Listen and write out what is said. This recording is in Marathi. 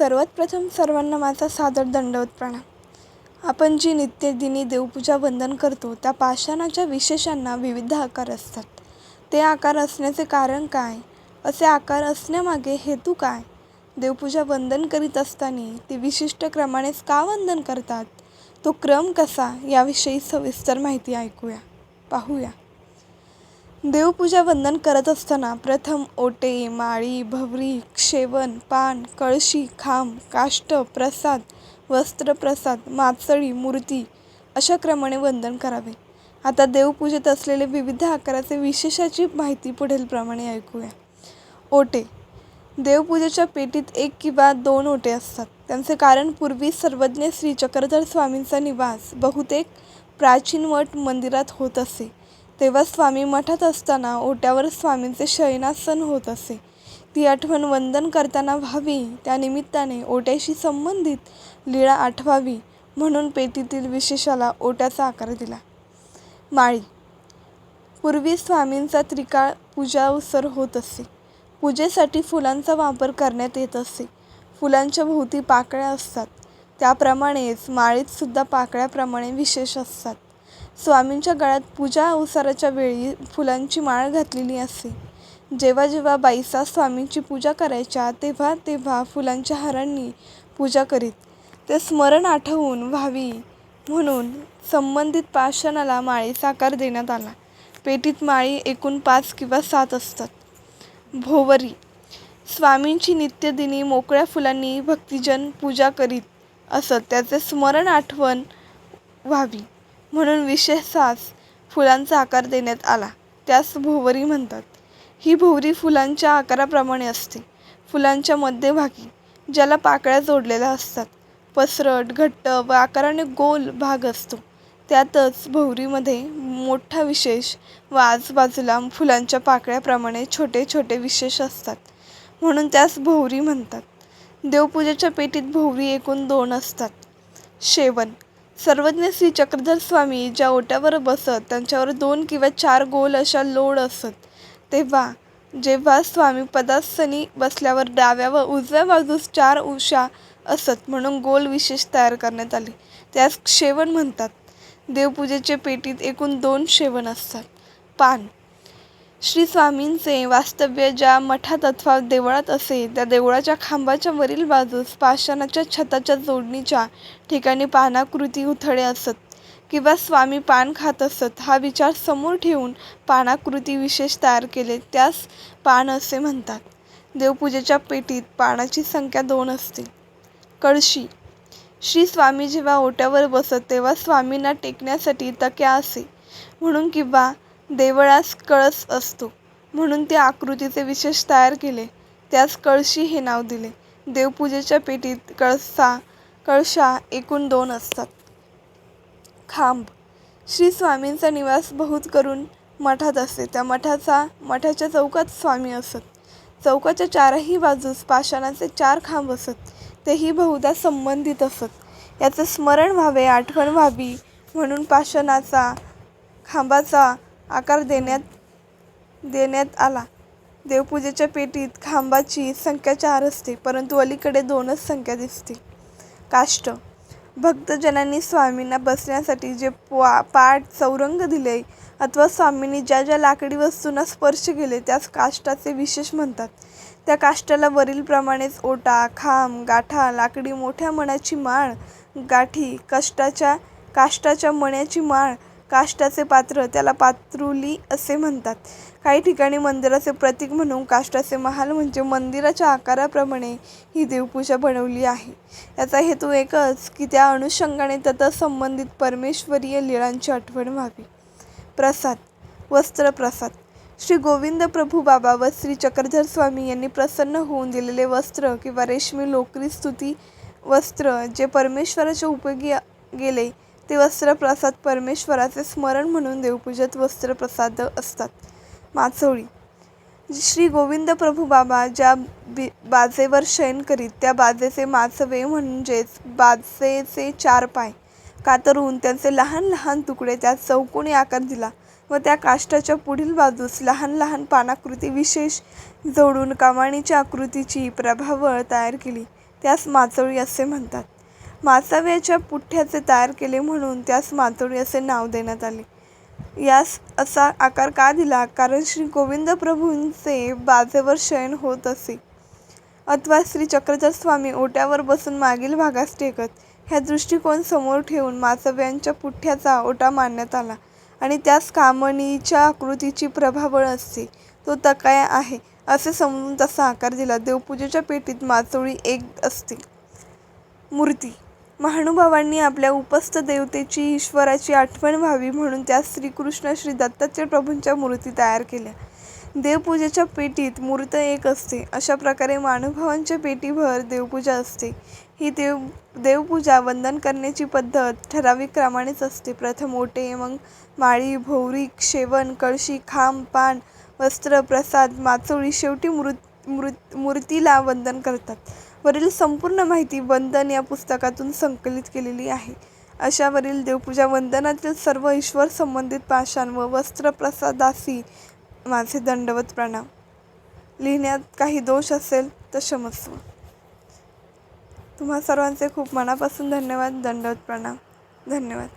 सर्वात प्रथम सर्वांना माझा सादर दंडवत प्रणाम. आपण जी नित्यदिनी देवपूजा वंदन करतो त्या पाषाणाच्या विशेषांना विविध आकार असतात. ते आकार असण्याचे कारण काय? असे आकार असण्यामागे हेतू काय? देवपूजा वंदन करीत असताना ते विशिष्ट क्रमानेच का वंदन करतात? तो क्रम कसा? याविषयी सविस्तर माहिती ऐकूया. पाहूया. देवपूजा वंदन करत असताना प्रथम ओटे माळी भवरी क्षेवन पान कळशी खांब काष्ट प्रसाद वस्त्र प्रसाद माचळी मूर्ती अशा क्रमाने वंदन करावे. आता देवपूजेत असलेले विविध आकाराचे विशेषाची माहिती पुढीलप्रमाणे ऐकूया. ओटे. देवपूजेच्या पेटीत एक किंवा दोन ओटे असतात. त्यांचे कारण पूर्वी सर्वज्ञ श्री चक्रधर स्वामींचा निवास बहुतेक प्राचीन मठ मंदिरात होत असे. तेव्हा स्वामी मठात असताना ओट्यावर स्वामींचे शयनासन होत असे. ती आठवण वंदन करताना व्हावी त्यानिमित्ताने ओट्याशी संबंधित लीळा आठवावी म्हणून पेटीतील विशेषाला ओट्याचा आकार दिला. माळी. पूर्वी स्वामींचा त्रिकाळ पूजा उत्सर होत असे. पूजेसाठी फुलांचा वापर करण्यात येत असे. फुलांच्या भोवती पाकळ्या असतात. त्याप्रमाणेच माळीत सुद्धा पाकळ्याप्रमाणे विशेष असतात. स्वामींच्या गळ्यात पूजा अवसराच्या वेळी फुलांची माळ घातलेली असे. जेव्हा जेव्हा बाईसा स्वामींची पूजा करायच्या तेव्हा तेव्हा फुलांच्या हारांनी पूजा करीत. ते स्मरण आठवून व्हावी म्हणून संबंधित पाषाणाला माळीचा आकार देण्यात आला. पेटीत माळी एकूण पाच किंवा सात असतात. भोवरी. स्वामींची नित्यदिनी मोकळ्या फुलांनी भक्तिजन पूजा करीत असत. त्याचे स्मरण आठवण व्हावी. म्हणून विशेषास फुलांचा आकार देण्यात आला. त्यास भोवरी म्हणतात. ही भोवरी फुलांच्या आकाराप्रमाणे असते. फुलांच्या मध्यभागी ज्याला पाकळ्या जोडलेल्या असतात पसरट घट्ट व आकाराने गोल भाग असतो. त्यातच भोवरीमध्ये मोठा विशेष व आजूबाजूला फुलांच्या पाकळ्याप्रमाणे छोटे छोटे विशेष असतात. म्हणून त्यास भोवरी म्हणतात. देवपूजेच्या पेटीत भोवरी एकूण दोन असतात. शेवण सर्वज्ञ श्री चक्रधर स्वामी ज्या ओट्यावर बसत त्यांच्यावर दोन किंवा चार गोल अशा लोड असत. तेव्हा जेव्हा स्वामी पदासनी बसल्यावर डाव्या व उजव्या बाजूस चार उषा असत म्हणून गोल विशेष तयार करण्यात आले. त्यास शेवण म्हणतात. देवपूजेचे पेटीत एकूण दोन शेवण असतात. पान. श्री स्वामींचे वास्तव्य ज्या मठात अथवा देवळात असे त्या देवळाच्या खांबाच्या वरील बाजूस पाषाणाच्या छताच्या जोडणीच्या ठिकाणी पानाकृती उथळे असत किंवा स्वामी पान खात असत हा विचार समोर ठेवून पानाकृती विशेष तयार केले त्यास पान असे म्हणतात. देवपूजेच्या पेटीत पानाची संख्या दोन असते. कळशी. श्री स्वामी जेव्हा ओट्यावर बसत तेव्हा स्वामींना टेकण्यासाठी तक्या असे म्हणून किंवा देवळास कळस असतो. म्हणून त्या आकृतीचे विशेष तयार केले. त्यास कळशी हे नाव दिले. देवपूजेच्या पेटीत कळसा कळशा एकूण दोन असतात. खांब. श्री स्वामींचा निवास बहुत करून मठात असे त्या मठाचा मठाच्या चौकात स्वामी असत. चौकाच्या चारही बाजूस पाषाणाचे चार खांब असत. तेही बहुधा संबंधित असत. याचे स्मरण व्हावे आठवण व्हावी म्हणून पाषाणाचा खांबाचा आकार देण्यात देण्यात आला. देवपूजेच्या पेटीत खांबाची संख्या चार असते परंतु अलीकडे दोनच संख्या दिसते. काष्ट. भक्तजनांनी स्वामींना बसण्यासाठी जे पा पाठ चौरंग दिले अथवा स्वामींनी ज्या ज्या लाकडी वस्तूंना स्पर्श केले त्यास काष्टाचे विशेष म्हणतात. त्या काष्टाला वरीलप्रमाणेच ओटा खांब गाठा लाकडी मोठ्या मण्याची माळ गाठी कष्टाच्या काष्टाच्या मण्याची माळ काष्टाचे पात्र त्याला पात्रुली असे म्हणतात. काही ठिकाणी मंदिराचे प्रतीक म्हणून काष्टाचे महाल म्हणजे मंदिराच्या आकाराप्रमाणे ही देवपूजा बनवली आहे. याचा हेतू एकच की त्या अनुषंगाने तत्संबंधित परमेश्वरीय लीळांची आठवण व्हावी. प्रसाद वस्त्र प्रसाद श्री गोविंद प्रभू बाबा व श्री चक्रधर स्वामी यांनी प्रसन्न होऊन दिलेले वस्त्र किंवा रेशमी लोकरी स्तुती वस्त्र जे परमेश्वराच्या उपयोगी गेले ते वस्त्रप्रसाद परमेश्वराचे स्मरण म्हणून देवपूजेत वस्त्रप्रसाद असतात. माचोळी. श्री गोविंद प्रभू बाबा ज्या बी बाजेवर शयन करीत त्या बाजेचे माचवे म्हणजेच बाजेचे चार पाय कातरून त्यांचे लहान लहान तुकडे त्यात चौकोनी आकार दिला व त्या काष्टाच्या पुढील बाजूस लहान लहान पानाकृती विशेष जोडून कमानीच्या आकृतीची प्रभावळ तयार केली. त्यास माचोळी असे म्हणतात. मासाव्याच्या पुठ्ठ्याचे तयार केले म्हणून त्यास मातोडी असे नाव देण्यात आले. यास असा आकार का दिला कारण श्री गोविंद प्रभूंचे बाजेवर शयन होत असे अथवा श्री चक्रधर स्वामी ओट्यावर बसून मागील भागास टेकत ह्या दृष्टिकोन समोर ठेवून मासव्यांच्या पुठ्ठ्याचा ओटा मांडण्यात आला आणि त्यास कामणीच्या आकृतीची प्रभावळ असते तो तकाया आहे असे समजून तसा आकार दिला. देवपूजेच्या पेटीत मासोळी एक असते. मूर्ती महानुभावांनी आपल्या उपस्थ देवतेची ईश्वराची आठवण व्हावी म्हणून त्यास श्रीकृष्ण श्री दत्तात्रय प्रभूंच्या मूर्ती तयार केल्या. देवपूजेच्या पेटीत मूर्त एक असते. अशा प्रकारे महानुभावांच्या पेटीभर देवपूजा असते. ही देव देवपूजा वंदन करण्याची पद्धत ठराविक क्रमानेच असते. प्रथम ओटे, मग माळी, भोवरी, शेवण, कळशी, खांब, पान, वस्त्र, प्रसाद, माचोळी, शेवटी मूर्तीला वंदन करतात. वरील संपूर्ण माहिती वंदन या पुस्तकातून संकलित केलेली आहे. अशावरील देवपूजा वंदनातील सर्व ईश्वर संबंधित पाषाण व वस्त्र प्रसादासी माझे दंडवत प्रणाम. लिहिण्यात काही दोष असेल तर क्षमस्व. तुम्हा सर्वांचे खूप मनापासून धन्यवाद. दंडवत प्रणाम. धन्यवाद.